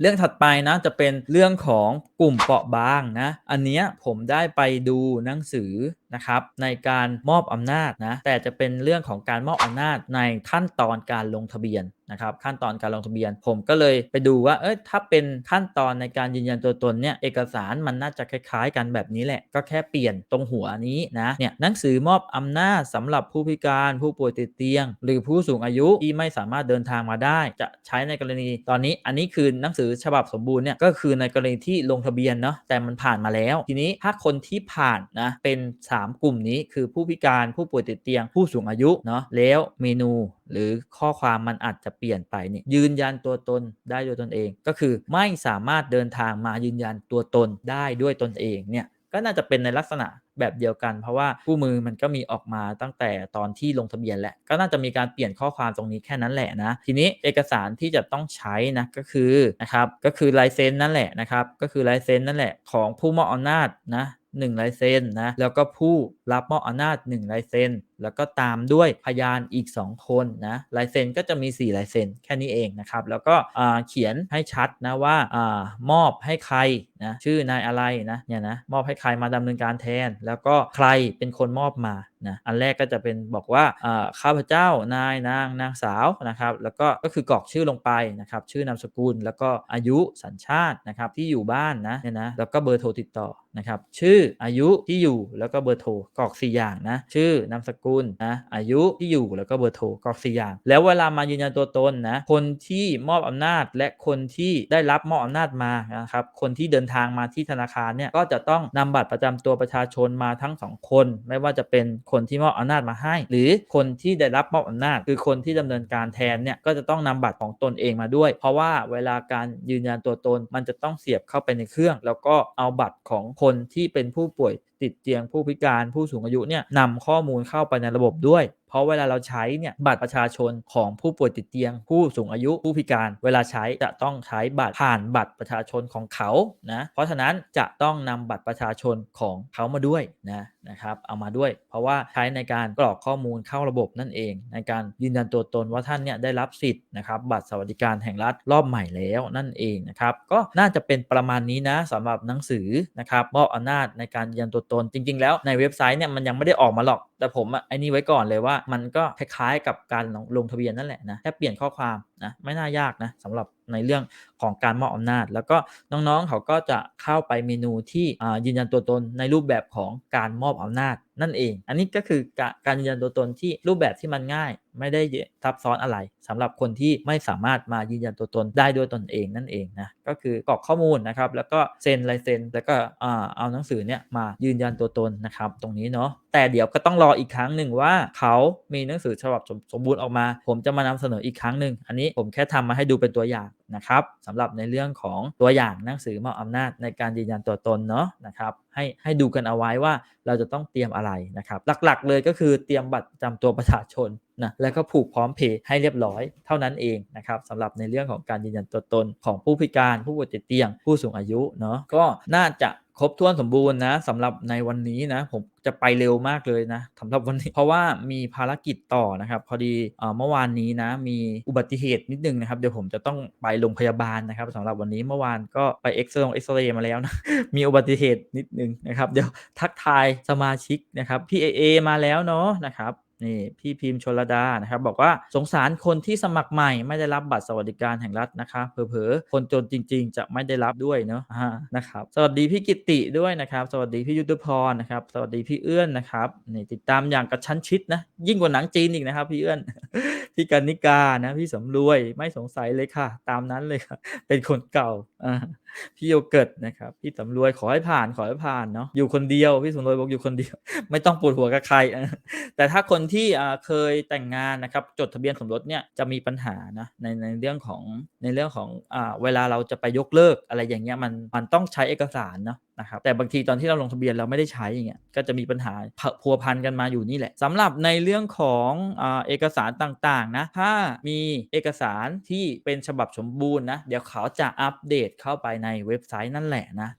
เรื่องถัดไปนะจะเป็นเรื่องของกลุ่มเปราะบางนะ อันเนี้ยผมได้ไปดูหนังสือ นะครับในการมอบอำนาจนะแต่จะเป็นเรื่องของการมอบอำนาจในขั้นตอนการลงทะเบียนนะครับขั้นตอนการลงทะเบียน ผมก็เลยไปดูว่าเอ้ยถ้าเป็นขั้นตอนในการยืนยันตัวตนเนี่ยเอกสารมันน่าจะคล้ายๆ กันแบบนี้แหละ ก็แค่เปลี่ยนตรงหัวนี้นะเนี่ยหนังสือมอบอำนาจสำหรับผู้พิการผู้ป่วยติดเตียง หรือผู้สูงอายุที่ไม่สามารถเดินทางมาได้ จะใช้ในกรณีตอนนี้อันนี้คือหนังสือฉบับสมบูรณ์เนี่ยก็คือในกรณีที่ลงทะเบียนเนาะแต่มันผ่านมาแล้ว ทีนี้ถ้าคนที่ผ่านนะเป็น3 กลุ่มนี้คือผู้พิการผู้ป่วยติดเตียง ผู้สูงอายุเนาะแล้วเมนูหรือข้อความมันอาจจะเปลี่ยนไปเนี่ยยืนยันตัวตนได้ด้วยตนเอง ก็คือไม่สามารถเดินทางมายืนยันตัวตนได้ด้วยตนเองเนี่ยก็น่าจะเป็นในลักษณะแบบเดียวกัน เพราะว่าคู่มือมันก็มีออกมาตั้งแต่ตอนที่ลงทะเบียนแหละก็น่าจะมีการเปลี่ยนข้อความตรงนี้แค่นั้นแหละนะ ทีนี้เอกสารที่จะต้องใช้นะก็คือนะครับก็คือลายเซ็นนั่นแหละนะครับก็คือลายเซ็นนั่นแหละของผู้มอบอำนาจนะ หนึ่งลายเซ็นนะแล้วก็ผู้ รับมอบอำนาจ1ลายเซ็นแล้วก็ตามด้วยพยานอีก 2 คนนะลายเซ็นก็จะมี 4 ลายเซ็นแค่นี้เองนะครับ แล้วก็เขียนให้ชัดนะว่าอมอบให้ใครนะชื่อนายอะไรนะเนี่ยนะมอบให้ใครมาดำเนินการแทน แล้วก็ใครเป็นคนมอบมานะอันแรกก็จะเป็นบอกว่าข้าพเจ้านายนางนางสาวนะครับแล้วก็ก็คือกรอกชื่อลงไปนะครับชื่อนามสกุล แล้วก็อายุสัญชาตินะครับที่อยู่บ้านนะเนี่ยนะแล้วก็เบอร์โทรติดต่อนะครับชื่ออายุที่อยู่แล้วก็เบอร์โทรกรอก 4 อย่างนะ ชื่อนามสกุลนะอายุที่อยู่แล้วก็เบอร์โทรกรอก 4 อย่าง แล้วเวลามายืนยันตัวตนนะคนที่มอบอำนาจและคนที่ได้รับมอบอำนาจมานะครับคนที่เดินทางมาที่ธนาคารเนี่ยก็จะต้องนำบัตรประจำตัวประชาชนมาทั้ง 2 คน ไม่ว่าจะเป็นคนที่มอบอำนาจมาให้ หรือคนที่ได้รับมอบอำนาจ คือคนที่ดำเนินการแทนเนี่ยก็จะต้องนำบัตรของตนเองมาด้วย เพราะว่าเวลาการยืนยันตัวตนมันจะต้องเสียบเข้าไปในเครื่อง แล้วก็เอาบัตรของคนที่เป็นผู้ป่วย ติดเตียงผู้พิการผู้สูงอายุเนี่ยนำข้อมูลเข้าไปในระบบด้วย เพราะเวลาเราใช้เนี่ยบัตรประชาชนของผู้ป่วยติดเตียง ผู้สูงอายุผู้พิการ เวลาใช้จะต้องใช้บัตรผ่านบัตรประชาชนของเขานะเพราะฉะนั้นจะต้องนำบัตรประชาชนของเขามาด้วยนะนะครับเอามาด้วย เพราะว่าใช้ในการกรอกข้อมูลเข้าระบบนั่นเอง ในการยืนยันตัวตนว่าท่านเนี่ยได้รับสิทธิ์นะครับบัตรสวัสดิการแห่งรัฐรอบใหม่แล้วนั่นเองนะครับก็น่าจะเป็นประมาณนี้นะสำหรับหนังสือนะครับมอบอำนาจในการยืนยันตัวตนจริง ๆ แล้วในเว็บไซต์เนี่ยมันยังไม่ได้ออกมาหรอก แต่ผมไอ้นี่ไว้ก่อนเลยว่ามันก็คล้ายๆกับการลงทะเบียนนั่นแหละนะแค่เปลี่ยนข้อความนะไม่น่ายากนะสำหรับ ในเรื่องของการมอบอำนาจ แล้วก็น้องๆเขาก็จะเข้าไปเมนูที่ยืนยันตัวตนในรูปแบบของการมอบอำนาจนั่นเอง อันนี้ก็คือการยืนยันตัวตนที่รูปแบบที่มันง่าย ไม่ได้ซับซ้อนอะไรสำหรับคนที่ไม่สามารถมายืนยันตัวตนได้ด้วยตนเองนั่นเองนะก็คือกรอกข้อมูลนะครับแล้วก็เซ็นลายเซ็นแล้วก็เอาหนังสือเนี่ยมายืนยันตัวตนนะครับตรงนี้เนาะแต่เดี๋ยวก็ต้องรออีกครั้งหนึ่งว่าเขามีหนังสือฉบับสมบูรณ์ออกมา ผมจะมานำเสนออีกครั้งหนึ่งอันนี้ผมแค่ทำมาให้ดูเป็นตัวอย่าง นะครับสำหรับในเรื่องของตัวอย่างหนังสือมอบอำนาจในการยืนยันตัวตนเนาะนะครับให้ให้ดูกันเอาไว้ว่าเราจะต้องเตรียมอะไรนะครับหลักๆ เลยก็คือเตรียมบัตรจำตัวประชาชนนะแล้วก็ผูกพร้อมเพย์ให้เรียบร้อยเท่านั้นเองนะครับสำหรับในเรื่องของการยืนยันตัวตนของผู้พิการ ผู้ป่วยติดเตียง ผู้สูงอายุเนาะก็น่าจะ ครบถ้วนสมบูรณ์นะสำหรับในวันนี้นะผมจะไปเร็วมากเลยนะสำหรับวันนี้ เพราะว่ามีภารกิจต่อนะครับ พอดีเมื่อวานนี้นะมีอุบัติเหตุนิดนึงนะครับเดี๋ยวผมจะต้องไปโรงพยาบาลนะครับสำหรับวันนี้เมื่อวานก็ไปเอ็กซเรย์เอ็กซเรย์มาแล้วนะมีอุบัติเหตุนิดนึงนะครับเดี๋ยวทักทายสมาชิกนะครับพี่เอเอมาแล้วเนาะนะครับ นี่พี่พิมพ์ชลดานะครับบอกว่าสงสารคนที่สมัครใหม่ไม่ได้รับบัตรสวัสดิการแห่งรัฐนะคะเผลอๆคนจนจริง ๆ จะไม่ได้รับด้วยเนาะนะครับสวัสดีพี่กิติด้วยนะครับ สวัสดีพี่ยุทธพรนะครับสวัสดีพี่เอื้อนนะครับนี่ติดตามอย่างกระชั้นชิดนะยิ่งกว่าหนังจีนอีกนะครับพี่เอื้อนพี่กนิกานะพี่สำรวยไม่สงสัยเลยค่ะ ตามนั้นเลยค่ะเป็นคนเก่าอ่า พี่โยเกิร์ตนะครับพี่สำรวยขอให้ผ่านขอให้ผ่านเนาะอยู่คนเดียวพี่สำรวยบอกอยู่คนเดียว ไม่ต้องปวดหัวกับใคร แต่ถ้าคนที่เคยแต่งงานนะครับจดทะเบียนสมรสเนี่ยจะมีปัญหานะในในเรื่องของในเรื่องของอเวลาเราจะไปยกเลิกอะไรอย่างเงี้ยมันมันต้องใช้เอกสารเนาะ นะครับแต่บางทีตอนที่เราลงทะเบียนเราไม่ได้ใช้อย่างเงี้ยก็จะมีปัญหาพัวพันกันมาอยู่นี่แหละสำหรับในเรื่องของอเอกสารต่างๆนะถ้ามีเอกสารที่เป็นฉบับสมบูรณ์นะเดี๋ยวเขาจะอัปเดตเข้าไปในเว็บไซต์นั่นแหละนะ